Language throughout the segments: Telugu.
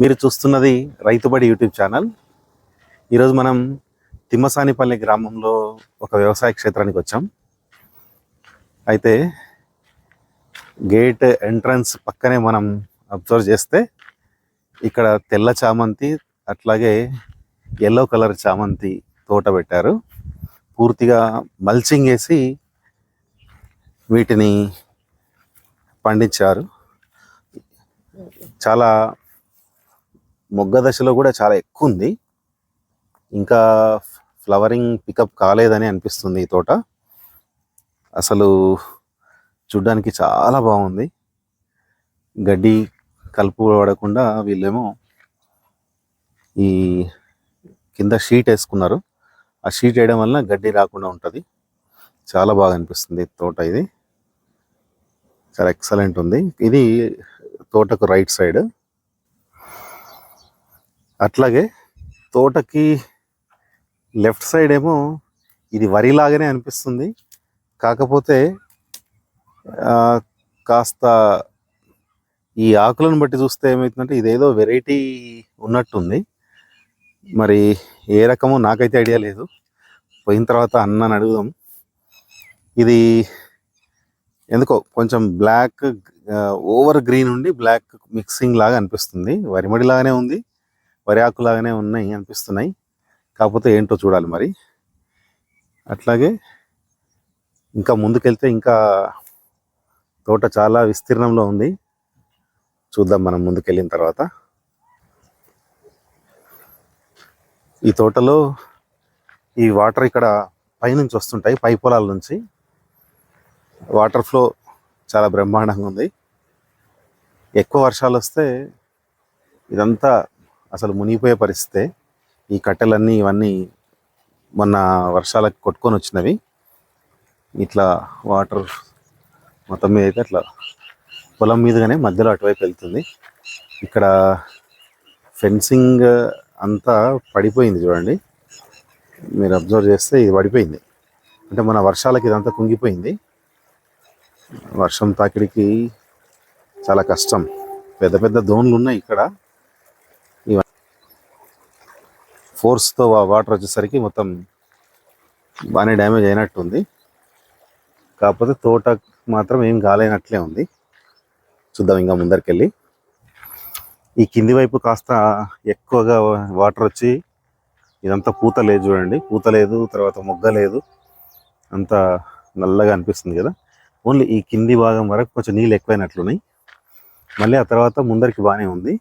మీరు చూస్తున్నది రైతుబడి యూట్యూబ్ ఛానల్. ఈరోజు మనం తిమ్మసానిపల్లి గ్రామంలో ఒక వ్యవసాయ క్షేత్రానికి వచ్చాం. అయితే గేట్ ఎంట్రన్స్ పక్కనే మనం అబ్జర్వ్ చేస్తే ఇక్కడ తెల్ల చామంతి అట్లాగే ఎల్లో కలర్ చామంతి తోట పెట్టారు. పూర్తిగా మల్చింగ్ వేసి వీటిని పండించారు. చాలా మొగ్గ దశలో కూడా చాలా ఎక్కువ ఉంది ఇంకా ఫ్లవరింగ్ పికప్ కాలేదని అనిపిస్తుంది ఈ తోట. అసలు చూడ్డానికి చాలా బాగుంది గడ్డి కలుపు పడకుండా వీళ్ళేమో ఈ కింద షీట్ వేసుకున్నారు. ఆ షీట్ వేయడం వలన గడ్డి రాకుండా ఉంటుంది. చాలా బాగా అనిపిస్తుంది తోట ఇది. చాలా ఎక్సలెంట్ ఉంది. ఇది తోటకు రైట్ సైడ్. అట్లాగే తోటకి లెఫ్ట్ సైడ్ ఏమో ఇది వరి లాగానే అనిపిస్తుంది. కాకపోతే కాస్త ఈ ఆకులను బట్టి చూస్తే ఏమవుతుందంటే ఇదేదో వెరైటీ ఉన్నట్టుంది. మరి ఏ రకమో నాకైతే ఐడియా లేదు. పోయిన తర్వాత అన్నని అడుగుదాం. ఇది ఎందుకో కొంచెం బ్లాక్ ఓవర్ గ్రీన్ ఉండి బ్లాక్ మిక్సింగ్ లాగా అనిపిస్తుంది. వరిమడి లాగానే ఉంది. వరి ఆకు ఉన్నాయి అనిపిస్తున్నాయి. కాకపోతే ఏంటో చూడాలి మరి. అట్లాగే ఇంకా ముందుకెళ్తే ఇంకా తోట చాలా విస్తీర్ణంలో ఉంది. చూద్దాం మనం ముందుకెళ్ళిన తర్వాత. ఈ తోటలో ఈ వాటర్ ఇక్కడ పైనుంచి వస్తుంటాయి పై పొలాల నుంచి. వాటర్ ఫ్లో చాలా బ్రహ్మాండంగా ఉంది. ఎక్కువ వర్షాలు వస్తే ఇదంతా అసలు మునిగిపోయే పరిస్థితే ఈ కట్టెలన్నీ ఇవన్నీ మొన్న వర్షాలకు కొట్టుకొని వచ్చినవి. ఇట్లా వాటర్ మొత్తం మీద అయితే అట్లా పొలం మీదుగానే మధ్యలో అటువైపు వెళ్తుంది. ఇక్కడ ఫెన్సింగ్ అంతా పడిపోయింది చూడండి. మీరు అబ్జర్వ్ చేస్తే ఇది పడిపోయింది. అంటే మన వర్షాలకి ఇదంతా కుంగిపోయింది. వర్షం తాకిడికి చాలా కష్టం. పెద్ద పెద్ద దోన్లు ఉన్నాయి ఇక్కడ ఇవ ఫోర్స్తో వాటర్ వచ్చేసరికి మొత్తం బాగానే డ్యామేజ్ అయినట్టుంది. కాకపోతే తోట మాత్రం ఏం కాలేనట్లే ఉంది. చూద్దాం ఇంకా ముందరికెళ్ళి. ఈ కింది వైపు కాస్త ఎక్కువగా వాటర్ వచ్చి ఇదంతా పూత లేదు చూడండి. పూత లేదు తర్వాత మొగ్గ లేదు. అంత నల్లగా అనిపిస్తుంది కదా. ఓన్లీ ఈ కింది భాగం వరకు కొంచెం నీళ్ళు ఎక్కువైనట్లున్నాయి. మళ్ళీ ఆ తర్వాత ముందరికి బాగానే ఉంది.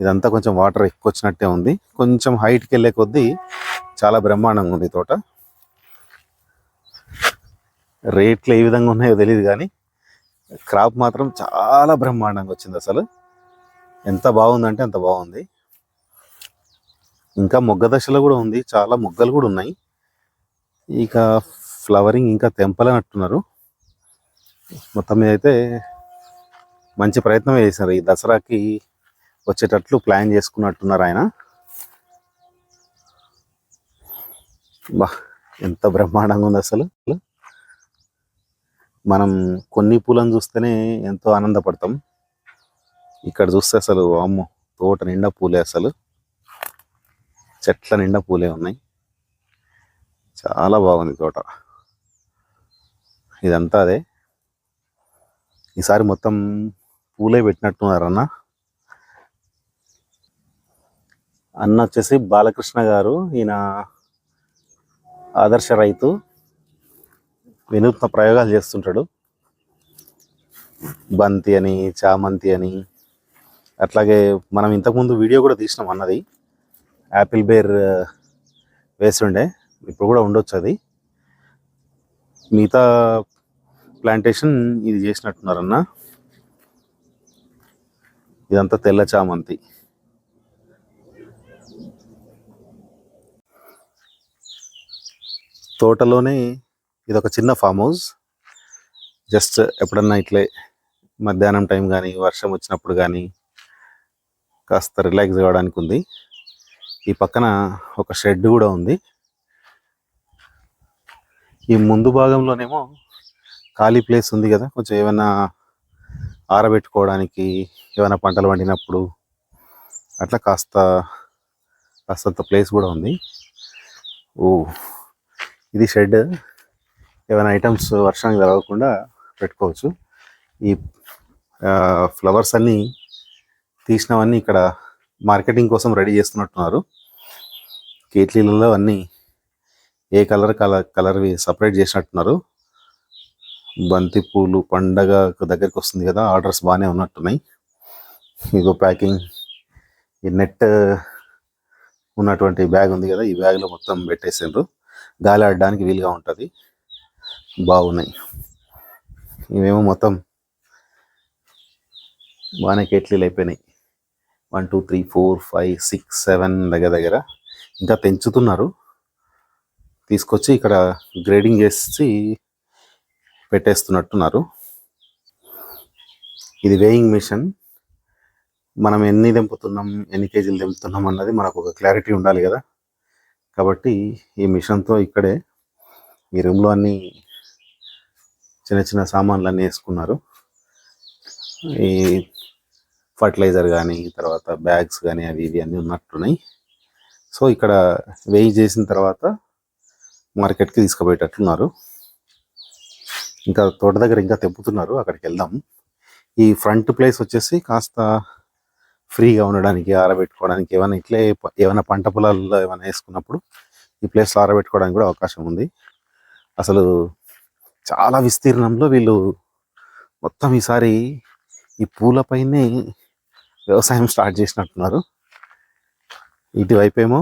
ఇదంతా కొంచెం వాటర్ ఎక్కువ వచ్చినట్టే ఉంది. కొంచెం హైట్కి వెళ్ళే కొద్దీ చాలా బ్రహ్మాండంగా ఉంది తోట. రేట్లు ఏ విధంగా ఉన్నాయో తెలియదు కానీ క్రాప్ మాత్రం చాలా బ్రహ్మాండంగా వచ్చింది అసలు. ఎంత బాగుందంటే అంత బాగుంది. ఇంకా మొగ్గ దశలో కూడా ఉంది. చాలా మొగ్గలు కూడా ఉన్నాయి. ఇక ఫ్లవరింగ్ ఇంకా తెంపలేనట్టున్నారు. మొత్తం మీద అయితే మంచి ప్రయత్నమే చేశారు ఈ దసరాకి వచ్చేటట్లు ప్లాన్ చేసుకున్నట్టున్నారు ఆయన. బా ఎంత బ్రహ్మాండంగా ఉంది అసలు. మనం కొన్ని పూలను చూస్తేనే ఎంతో ఆనందపడతాం. ఇక్కడ చూస్తే అసలు అమ్మో తోట నిండా పూలే అసలు. చెట్ల నిండా పూలే ఉన్నాయి. చాలా బాగుంది తోట. ఇదంతా అదే. ఈసారి మొత్తం పూలే పెట్టినట్టున్నారన్నా అన్న వచ్చేసి బాలకృష్ణ గారు ఈయన ఆదర్శ రైతు వినూత్న ప్రయోగాలు చేస్తుంటాడు. బంతి అని చామంతి అని అట్లాగే మనం ఇంతకుముందు వీడియో కూడా తీసినాం అన్నది. యాపిల్ బేర్ వేసిండే ఇప్పుడు కూడా ఉండొచ్చు అది. మిగతా ప్లాంటేషన్ ఇది చేసినట్టున్నారన్న ఇదంతా తెల్ల చామంతి. తోటలోనే ఇది ఒక చిన్న ఫామ్ హౌస్. జస్ట్ ఎప్పుడన్నా ఇట్లే మధ్యాహ్నం టైం కానీ వర్షం వచ్చినప్పుడు కానీ కాస్త రిలాక్స్ కావడానికి ఉంది. ఈ పక్కన ఒక షెడ్ కూడా ఉంది. ఈ ముందు భాగంలోనేమో ఖాళీ ప్లేస్ ఉంది కదా కొంచెం ఏమైనా ఆరబెట్టుకోవడానికి ఏమైనా పంటలు పండినప్పుడు అట్లా కాస్త కాస్తంత ప్లేస్ కూడా ఉంది. ఓ ఇది షెడ్. ఏమైనా ఐటమ్స్ వర్షానికి జరగకుండా పెట్టుకోవచ్చు. ఈ ఫ్లవర్స్ అన్నీ తీసినవన్నీ ఇక్కడ మార్కెటింగ్ కోసం రెడీ చేస్తున్నట్టున్నారు. కేట్లీలలో అన్నీ ఏ కలర్ కలర్ కలర్వి సపరేట్ చేసినట్టున్నారు. బంతి పూలు పండగ దగ్గరికి వస్తుంది కదా ఆర్డర్స్ బాగానే ఉన్నట్టున్నాయి. ఇగో ప్యాకింగ్ ఈ నెట్ ఉన్నటువంటి బ్యాగ్ ఉంది కదా ఈ బ్యాగ్లో మొత్తం పెట్టేసిండ్రు. గాలి ఆడడానికి వీలుగా ఉంటుంది. బాగున్నాయి. ఇవేమో మొత్తం బాగానే కేట్లీలు అయిపోయినాయి. One two three four five six seven దగ్గర దగ్గర. ఇంకా పెంచుతున్నారు తీసుకొచ్చి ఇక్కడ గ్రేడింగ్ చేసి పెట్టేస్తున్నట్టున్నారు. ఇది వేయింగ్ మిషన్. మనం ఎన్ని దింపుతున్నాం ఎన్ని కేజీలు దింపుతున్నాం అన్నది మనకు ఒక క్లారిటీ ఉండాలి కదా. కాబట్టి ఈ మిషన్తో ఇక్కడే ఈ రూమ్లో అన్ని చిన్న చిన్న సామాన్లు అన్నీ వేసుకున్నారు. ఈ ఫర్టిలైజర్ కానీ తర్వాత బ్యాగ్స్ కానీ అవి ఇవి అన్నీ ఉన్నట్టున్నాయి. సో ఇక్కడ వేయి చేసిన తర్వాత మార్కెట్కి తీసుకుపోయేటట్లున్నారు ఇంకా తోట దగ్గర ఇంకా తెంపుతున్నారు. అక్కడికి వెళ్దాం. ఈ ఫ్రంట్ ప్లేస్ వచ్చేసి కాస్త ఫ్రీగా ఉండడానికి ఆరబెట్టుకోవడానికి ఏమైనా ఇట్లే ఏమైనా పంట పొలాల్లో ఏమైనా వేసుకున్నప్పుడు ఈ ప్లేస్లో ఆరబెట్టుకోవడానికి కూడా అవకాశం ఉంది. అసలు చాలా విస్తీర్ణంలో వీళ్ళు మొత్తం ఈసారి ఈ పూలపైనే వ్యవసాయం స్టార్ట్ చేసినట్టున్నారు. ఇటువైపేమో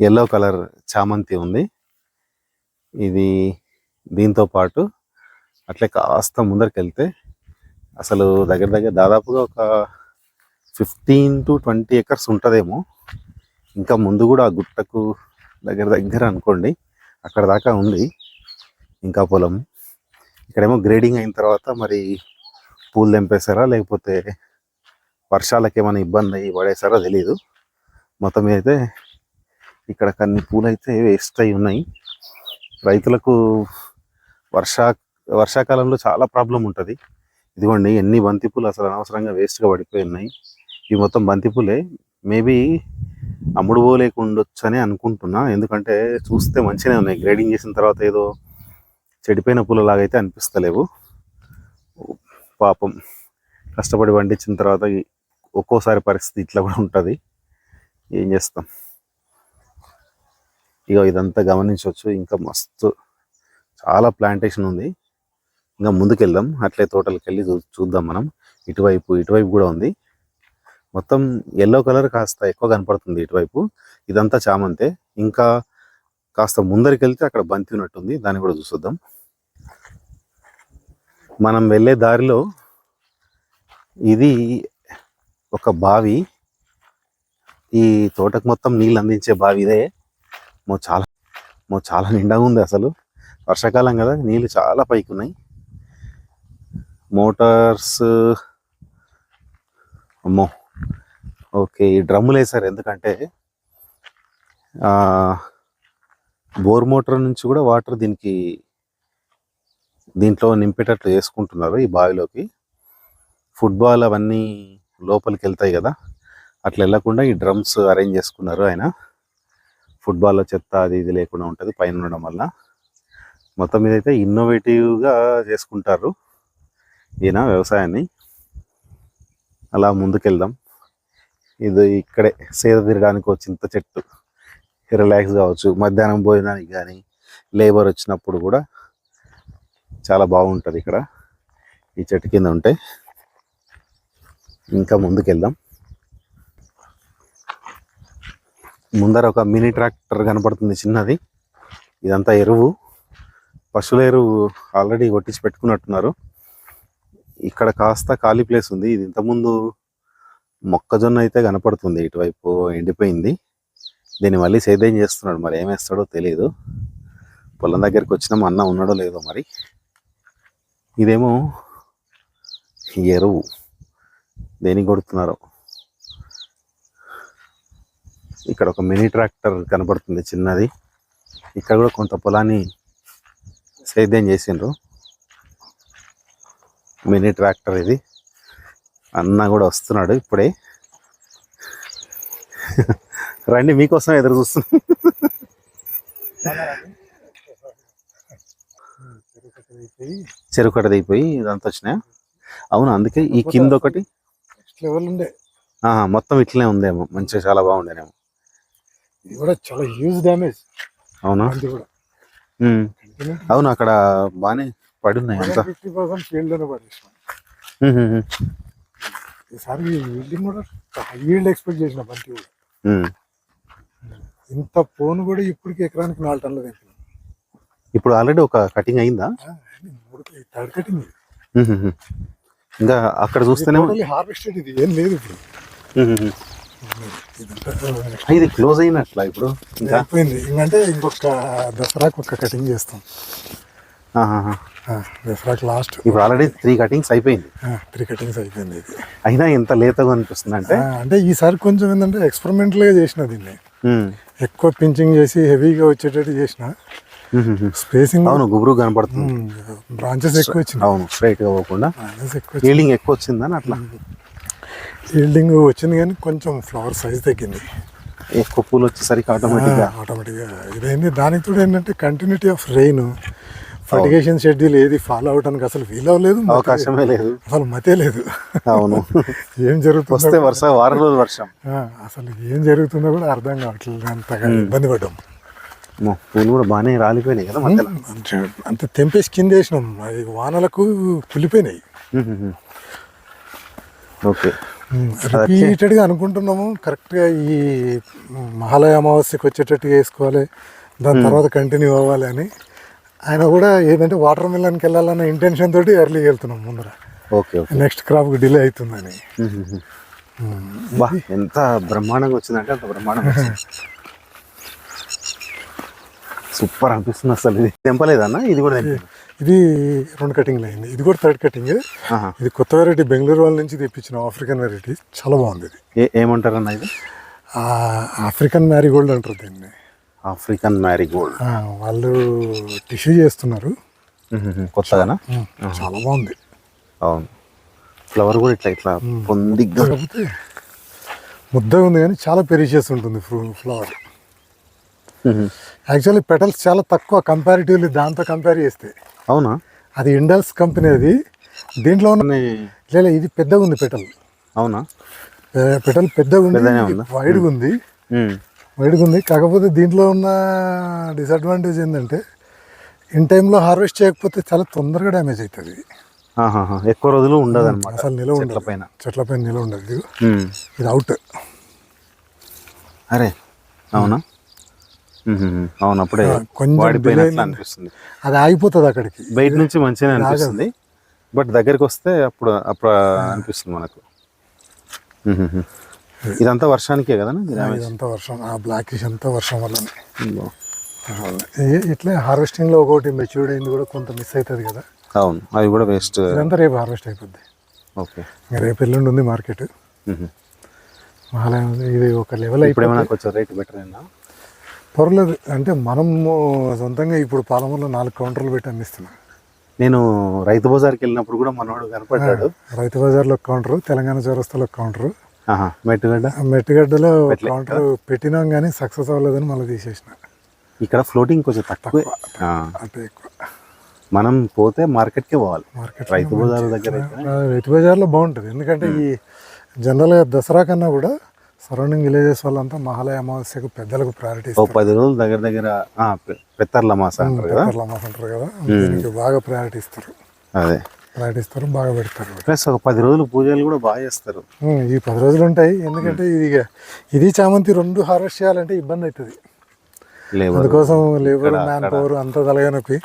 ఎల్లో కలర్ చామంతి ఉంది. ఇది దీంతో పాటు అట్లే కాస్త ముందరికి వెళ్తే అసలు దగ్గర దగ్గర దాదాపుగా ఒక ఫిఫ్టీన్ టు ట్వంటీ ఎకర్స్ ఉంటుందేమో. ఇంకా ముందు కూడా ఆ గుట్టకు దగ్గర దగ్గర అనుకోండి అక్కడ దాకా ఉంది ఇంకా పొలం. ఇక్కడేమో గ్రేడింగ్ అయిన తర్వాత మరి పూలు తెంపేశారా లేకపోతే వర్షాలకు ఏమైనా ఇబ్బంది అయ్యి పడేశారో తెలియదు మొత్తం మీద అయితే ఇక్కడ కొన్ని పూలు అయితే వేస్ట్ అయి ఉన్నాయి. రైతులకు వర్షా వర్షాకాలంలో చాలా ప్రాబ్లం ఉంటుంది. ఇదిగోండి ఎన్ని బంతిపూలు అసలు అనవసరంగా వేస్ట్గా పడిపోయి ఉన్నాయి. ఇవి మొత్తం బంతిపూలే. మేబీ అమ్ముడు పోలేకుండొచ్చు అని అనుకుంటున్నా. ఎందుకంటే చూస్తే మంచిగానే ఉన్నాయి. గ్రేడింగ్ చేసిన తర్వాత ఏదో చెడిపోయిన పూలలాగా అయితే అనిపిస్తలేవు. పాపం కష్టపడి పండించిన తర్వాత ఒక్కోసారి పరిస్థితి ఇట్లా కూడా ఉంటుంది. ఏం చేస్తాం? ఇక ఇదంతా గమనించవచ్చు. ఇంకా మస్తు చాలా ప్లాంటేషన్ ఉంది. ఇంకా ముందుకెళ్దాం. అట్లే తోటలకు వెళ్ళి చూ చూద్దాం మనం. ఇటువైపు ఇటువైపు కూడా ఉంది. మొత్తం ఎల్లో కలర్ కాస్త ఎక్కువ కనపడుతుంది ఇటువైపు. ఇదంతా చామంతే. ఇంకా కాస్త ముందరికి వెళ్తే అక్కడ బంతి ఉన్నట్టుంది. దాన్ని కూడా చూసొద్దాం. మనం వెళ్ళే దారిలో ఇది ఒక బావి. ఈ తోటకు మొత్తం నీళ్ళు అందించే బావి ఇదే. మో చాలా మో చాలా నిండా ఉంది అసలు. వర్షాకాలం కదా నీళ్ళు చాలా పైకి ఉన్నాయి. మోటార్స్ అమ్మో. ఓకే ఈ డ్రమ్ములు వేసారు ఎందుకంటే బోర్ మోటార్ నుంచి కూడా వాటర్ దీనికి దీంట్లో నింపేటట్లు చేసుకుంటున్నారు ఈ బావిలోకి. ఫుట్బాల్ అవన్నీ లోపలికి వెళ్తాయి కదా. అట్లా వెళ్ళకుండా ఈ డ్రమ్స్ అరేంజ్ చేసుకున్నారు ఆయన. ఫుట్బాల్లో చెత్త అది ఇది లేకుండా ఉంటుంది పైన ఉండడం వల్ల. మొత్తం మీద అయితే ఇన్నోవేటివ్గా చేసుకుంటారు. ఈయన వ్యవసాయాన్ని అలా ముందుకెళ్దాం. ఇది ఇక్కడే సేద తీరడానికి వచ్చింత చింత చెట్టు. రిలాక్స్ కావచ్చు. మధ్యాహ్నం భోజనానికి కానీ లేబర్ వచ్చినప్పుడు కూడా చాలా బాగుంటుంది ఇక్కడ. ఈ చెట్టు కింద ఉంటే ఇంకా ముందుకెళ్దాం. ముందర ఒక మినీ ట్రాక్టర్ కనపడుతుంది చిన్నది. ఇదంతా ఎరువు. పశువుల ఎరువు ఆల్రెడీ కొట్టించి పెట్టుకున్నట్టున్నారు. ఇక్కడ కాస్త ఖాళీ ప్లేస్ ఉంది. ఇది ఇంతకుముందు మొక్కజొన్న అయితే కనపడుతుంది. ఇటువైపు ఎండిపోయింది. దీన్ని మళ్ళీ సేద్యం చేస్తున్నాడు. మరి ఏం వేస్తాడో తెలియదు పొలం దగ్గరికి వచ్చినాం అన్న ఉన్నాడో లేదో మరి. ఇదేమో ఎరువు. దేనికి కొడుతున్నారో. ఇక్కడ ఒక మినీ ట్రాక్టర్ కనపడుతుంది చిన్నది. ఇక్కడ కూడా కొంత పొలాన్ని సేద్యం చేసిండ్రు. మినీ ట్రాక్టర్ ఇది. అన్న కూడా వస్తున్నాడు ఇప్పుడే. రండి మీకోసం ఎదురు చూస్తున్నాం. చెరుకు కట్ట దిగిపోయి ఇదంతా వచ్చినాయా? అవును అందుకే ఈ కింద ఒకటి? మొత్తం ఇట్లనే ఉందేమో. మంచిగా చాలా బాగుండేనేమో. ఇది కూడా చాలా హ్యూజ్ డ్యామేజ్ అవునా. అవును అక్కడ బాగానే పడి ఉన్నాయి అంతా ఫిఫ్టీ పర్సెంట్ పడేసిన. ఈసారి కూడా ఎక్స్పెక్ట్ చేసిన బంతి కూడా. ఇంత ఫోన్ కూడా ఇప్పటికి ఎకరానికి నాలుగు టన్నులు తెంపిన ఇప్పుడు ఆల్రెడీ ఒక కటింగ్ అయిందా? Third cutting. ఇంకా అక్కడ చూస్తేనేమో హార్వెస్టెడ్ ఇది. ఏం లేదు ఇప్పుడు. ఇది క్లోజ్ అయినట్లా ఇప్పుడు? అయిపోయింది. ఇంకంటే ఇంకొక దసరాకు ఒక కటింగ్ చేస్తాం. లాస్ట్ ఇప్పుడు ఆల్రెడీ త్రీ కటింగ్స్ అయిపోయింది. త్రీ కటింగ్స్ అయిపోయింది ఇది. అయినా ఎంత లేతగా అనిపిస్తుంది అంటే? అంటే ఈసారి కొంచెం ఏంటంటే ఎక్స్పెరిమెంటల్గా చేసిన దీన్ని. ఎక్కువ పించింగ్ చేసి హెవీగా వచ్చేటట్టు చేసిన. స్పేసింగ్ అవును గుబురు కనపడుతుంది. బ్రాంచెస్ ఎక్కువ వచ్చింది అవును స్ట్రైట్గా పోకుండా. బ్రాంచెస్ ఎక్కువ వచ్చిందని అట్లా? ఈల్డింగ్ వచ్చింది కానీ కొంచెం ఫ్లవర్ సైజ్ తగ్గింది. ఎక్కువ పూలు వచ్చేసరికి ఆటోమేటిక్గా. ఆటోమేటిక్గా ఇదేంటి దానికి కూడా ఏంటంటే continuity of rain fertigation schedule ఏది ఫాలో అవడానికి అసలు వీలవలేదు మతే- అవకాశమే లేదు. అసలు మతే లేదు. అవును. ఏం జరుగుతుందో వస్తే వర్ష వారం రోజులు వర్షం. అసలు ఏం జరుగుతుందో కూడా అర్థం కావట్లేదు. అంతగా ఇబ్బంది పడ్డాం. పూలు కూడా బాగానే రాలిపోయినాయి కదా మధ్యలో? అంతే తెంపేసి కింద వేసినాం. వానలకు కులిపోయినాయి. ఓకే. రిపీటెడ్గా అనుకుంటున్నాము. కరెక్ట్గా ఈ మహాలయ అమావాస్యకి వచ్చేటట్టుగా వేసుకోవాలి. దాని తర్వాత కంటిన్యూ అవ్వాలి అని. ఆయన కూడా ఏదంటే వాటర్ మిల్లన్కి వెళ్ళాలన్న ఇంటెన్షన్ తోటి ఎర్లీగా వెళ్తున్నాం ముందర. Okay okay. నెక్స్ట్ క్రాప్కి డిలే అవుతుందని. ఎంత బ్రహ్మాండంగా వచ్చిందంటే అంత బ్రహ్మాండంగా వచ్చింది. సూపర్ అనిపిస్తుంది అసలు. ఇది తెంపలేదన్న ఇది కూడా ఇది రెండు కటింగ్లు అయింది. ఇది కూడా థర్డ్ కటింగ్. ఇది కొత్త వెరైటీ బెంగళూరు వాళ్ళ నుంచి తెప్పించిన ఆఫ్రికన్ వెరైటీ చాలా బాగుంది ఇది. ఏమంటారన్న ఇది? ఆఫ్రికన్ మ్యారీగోల్డ్ అంటారు దీన్ని. African marigold. వాళ్ళు టిష్యూ చేస్తున్నారు. కొత్తగానా? చాలా బాగుంది. అవును. ఫ్లవర్ కూడా ఇట్లా ఇట్లా పొందిగ్గా. ముద్దగా ఉంది కానీ చాలా పెరిషియస్ ఉంటుంది ఫ్లవర్. యాక్చువల్లీ పెటల్స్ చాలా తక్కువ కంపారిటివ్లీ దాంతో కంపేర్ చేస్తే. అవునా? అది ఇండల్స్ కంపెనీ అది. దీంట్లో లేదు ఇది పెద్దగా ఉంది పెటల్. అవునా? పెటల్ పెద్దగా ఉందా? వైడ్గా ఉంది. ఉమ్. వైడ్గా ఉంది కాకపోతే దీంట్లో ఉన్న డిసడ్వాంటేజ్ ఏంటంటే ఇన్ టైంలో హార్వెస్ట్ చేయకపోతే చాలా తొందరగా డ్యామేజ్ అవుతుంది. ఎక్కువ రోజులు ఉండదు అనమాట అసలు నిలవ ఉండదు. పైన. చెట్ల పైన నిలవ ఉండదు. ఇది. అవుట్ అరే అవునా? ఉహు. అవును అప్పుడే కొంచెం అనిపిస్తుంది. అది ఆగిపోతుంది అక్కడికి. బయట నుంచి మంచిగానే అనిపిస్తుంది. బట్ దగ్గరికి వస్తే అప్పుడు అప్పుడు అనిపిస్తుంది మనకు. ఇదంతా వర్షానికే కదా ఇదంతా వర్షం. ఆ బ్లాకిష్ అంతా వర్షం వల్లనే. ఏ- ఇట్లే హార్వెస్టింగ్లో ఒకటి మెచ్యూర్డ్ అయింది కూడా కొంత మిస్ అవుతుంది కదా. అవును అవి కూడా వేస్ట్ ఇదంతా రేపు హార్వెస్ట్ అయిపోద్ది. ఓకే. రేపు ఎల్లుండి ఉంది మార్కెట్. మహాలయం ఇది ఒక లెవెల్ ఇప్పుడు ఏమైనా కొంచెం రేట్ బెటర్ అయినా పర్లేదు. అంటే మనము సొంతంగా ఇప్పుడు పాలమూరులో నాలుగు కౌంటర్లు పెట్టి అమ్మిస్తున్నాం. నేను రైతు బజార్కి వెళ్ళినప్పుడు కూడా మనోడు కనపడ్డాడు. రైతు బజార్లో కౌంటరు తెలంగాణ చౌరస్తాలో కౌంటరు మెట్టుగడ్డ? ఆ మెట్టిగడ్డలో కౌంటర్ పెట్టినాం కానీ సక్సెస్ అవ్వలేదని మళ్ళీ తీసేసిన. ఇక్కడ ఫ్లోటింగ్ కొంచెం తక్కువే. అంటే ఎక్కువ. మనం పోతే మార్కెట్కే పోవాలి. మార్కెట్ రైతు బజార్ దగ్గర రైతు బజార్లో బాగుంటుంది. ఎందుకంటే ఈ జనరల్గా దసరా కన్నా కూడా సరౌండింగ్ విలేజెస్ వాళ్ళంతా మహాలయ అమావాస్యకు పెద్దలకు ప్రయారిటీ పది రోజులు దగ్గర దగ్గర పెత్తర్ల అంటారు కదా? అంటారు కదా? బాగా ప్రయారిటీ ఇస్తారు. అదే. ఇస్తారు బాగా పెడతారు. ప్లస్ ఒక పది రోజులు పూజలు కూడా బాగా చేస్తారు. ఈ పది రోజులు ఉంటాయి. ఎందుకంటే ఇది ఇది చామంతి రెండు హార్వెస్ట్ చేయాలంటే ఇబ్బంది అవుతుంది. అందుకోసం లేబర్ మ్యాన్ పవర్ అంతా తలగనొప్పి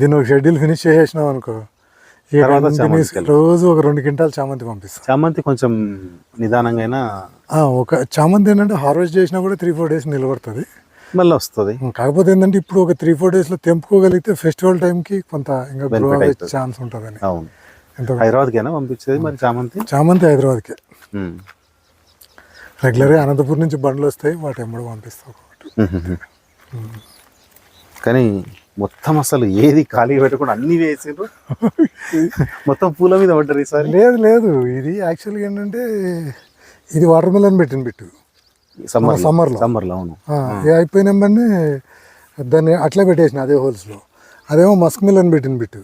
దీన్ని ఒక షెడ్యూల్ ఫినిష్ చేసేసినాం అనుకో రోజు ఒక రెండు క్వింటాల్ చామంతి పంపిస్తాం. చామంతి కొంచెం నిదానంగా ఒక చామంతి ఏంటంటే హార్వెస్ట్ చేసినా కూడా త్రీ ఫోర్ డేస్ నిలబడుతుంది. మళ్ళీ వస్తుంది. కాకపోతే ఏంటంటే ఇప్పుడు ఒక త్రీ ఫోర్ డేస్లో తెంపుకోగలిగితే ఫెస్టివల్ టైంకి కొంత ఇంకా గ్రో అయ్యే. ఛాన్స్ ఉంటుందని. అవును. హైదరాబాద్కేనా పంపించేది మరి చామంతి? చామంతి హైదరాబాద్కే. రెగ్యులర్గా అనంతపురం నుంచి బండ్లు వస్తాయి వాటి ఎంబడి పంపిస్తాం ఉహుహు. కానీ మొత్తం అసలు ఏది ఖాళీ పెట్టకుండా అన్ని వేసిండ్రు? మొత్తం పూల మీద పడ్డారు ఈసారి? లేదు లేదు. ఇది యాక్చువల్గా ఏంటంటే ఇది వాటర్ మిలన్ పెట్టిన బిట్టు. సమ్మర్ సమ్మర్లో. సమ్మర్లో అవును. అయిపోయిన వెంబడి దాన్ని అట్లే పెట్టేసిన అదే హోల్స్లో. అదేమో మస్క్ మిల్ అని పెట్టిన బిట్టు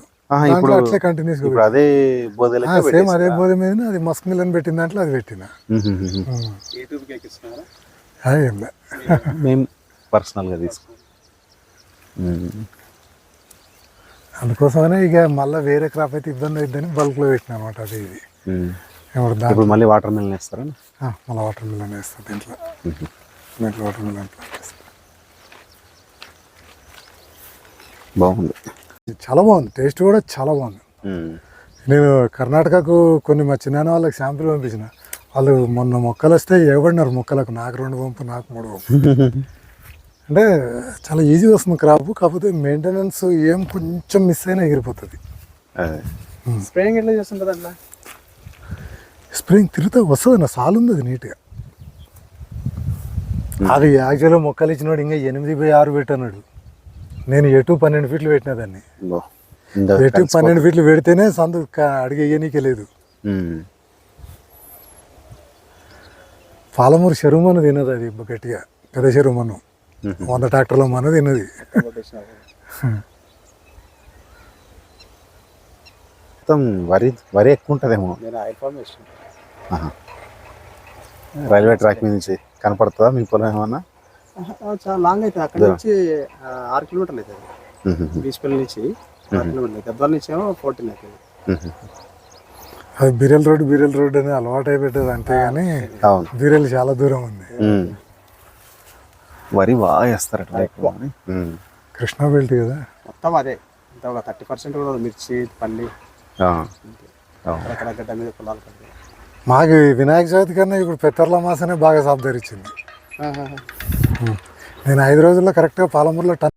ఇప్పుడు అట్లే కంటిన్యూస్ ఇప్పుడు అదే సేమ్ అదే బోధ మీద అది మస్క్ మిల్ అని పెట్టిన దాంట్లో అది పెట్టిన. లే. మేము పర్సనల్గా తీసుకో. అందుకోసమనే ఇక మళ్ళీ వేరే క్రాప్ అయితే ఇబ్బంది అవుతుందని బల్క్లో పెట్టిన అనమాట అది ఇది. ఇప్పుడు మళ్ళీ వాటర్ మిల్ వేస్తారా మళ్ళీ వాటర్ మిలన్ వేస్తుంది దీంట్లో. దీంట్లో వాటర్ మిలన్ బాగుంది. చాలా బాగుంది. టేస్ట్ కూడా చాలా బాగుంది. నేను కర్ణాటకకు కొన్ని మా చిన్న వాళ్ళకి శాంపిల్ పంపించిన. వాళ్ళు మొన్న మొక్కలు వస్తే ఇవ్వబడినారు మొక్కలకు? నాకు రెండు పంపు నాకు మూడు పంపు. అంటే చాలా ఈజీ వస్తుంది క్రాప్ కాకపోతే మెయింటెనెన్స్ ఏం కొంచెం మిస్ అయినా ఎగిరిపోతుంది. స్ప్రేయింగ్ ఎట్లా చేస్తుంటారు అట్లా స్ప్రింగ్ తిరుగుతా వస్తుంది నా సాలు ఉంది అది నీట్గా అది యాక్చువల్గా మొక్కలు ఇచ్చినాడు ఇంకా ఎనిమిది బై ఆరు పెట్టన్నాడు నేను ఎటు పన్నెండు ఫీట్లు పెట్టిన దాన్ని. ఎటు పన్నెండు ఫీట్లు పెడితేనే సందు క- అడిగి వేయనీకే లేదు. పాలమూరు చెరువు మన తినదు అది గట్టిగా పెద్ద చెరువు మను వంద ట్రాక్టర్ల మన తిన్నది మొత్తం వరి వరి ఎక్కువ ఉంటుందేమో. రైల్వే ట్రాక్ మీద నుంచి కనపడుతుందా? మీ పొలం ఏమన్నా? చాలా లాంగ్ అవుతుంది అక్కడ నుంచి ఆరు కిలోమీటర్లు అవుతుంది. బీచ్పల్లి నుంచి ఆరు కిలోమీటర్లు గద్వాల నుంచి ఏమో ఫోర్టీన్ అవుతుంది. అది బీరెల్ రోడ్డు బీరెల్ రోడ్డు అని అలవాటు అయిపోతుంది అంతేగాని అవును. బీరెల్ చాలా దూరం ఉంది. వరి బాగా వేస్తారు. కృష్ణా బెల్ట్ కదా? మొత్తం అదే. అంత ఒక థర్టీ పర్సెంట్ కూడా మిర్చి పల్లి. ఆ. అవును. అక్కడ గడ్డ మీద పొలాలు కడతాయి మాకు వినాయక చవితి కన్నా ఇప్పుడు పెత్తర్ల మాసనే బాగా సాబ్దారిచ్చింది నేను ఐదు రోజుల్లో కరెక్ట్గా పాలమూరులో టన్